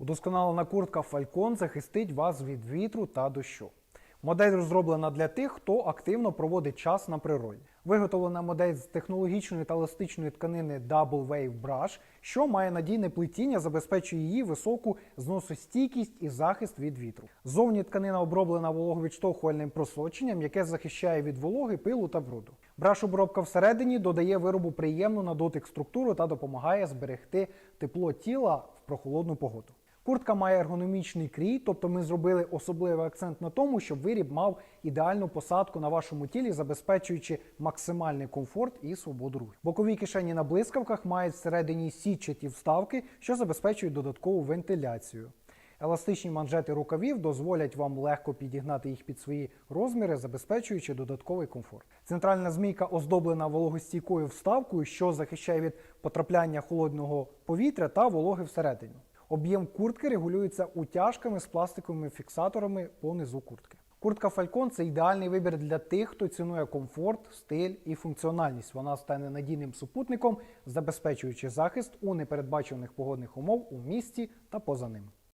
Удосконалена куртка Falcon захистить вас від вітру та дощу. Модель розроблена для тих, хто активно проводить час на природі. Виготовлена модель з технологічної та еластичної тканини Double Wave Brush, що має надійне плетіння, забезпечує її високу зносостійкість і захист від вітру. Зовні тканина оброблена вологовідштовхувальним просоченням, яке захищає від вологи, пилу та бруду. Браш-обробка всередині додає виробу приємну на дотик структуру та допомагає зберегти тепло тіла в прохолодну погоду. Куртка має ергономічний крій, тобто ми зробили особливий акцент на тому, щоб виріб мав ідеальну посадку на вашому тілі, забезпечуючи максимальний комфорт і свободу руху. Бокові кишені на блискавках мають всередині сітчаті вставки, що забезпечують додаткову вентиляцію. Еластичні манжети рукавів дозволять вам легко підігнати їх під свої розміри, забезпечуючи додатковий комфорт. Центральна змійка оздоблена вологостійкою вставкою, що захищає від потрапляння холодного повітря та вологи всередині. Об'єм куртки регулюється утяжками з пластиковими фіксаторами по низу куртки. Куртка Falcon – це ідеальний вибір для тих, хто цінує комфорт, стиль і функціональність. Вона стане надійним супутником, забезпечуючи захист у непередбачених погодних умов у місті та поза ним.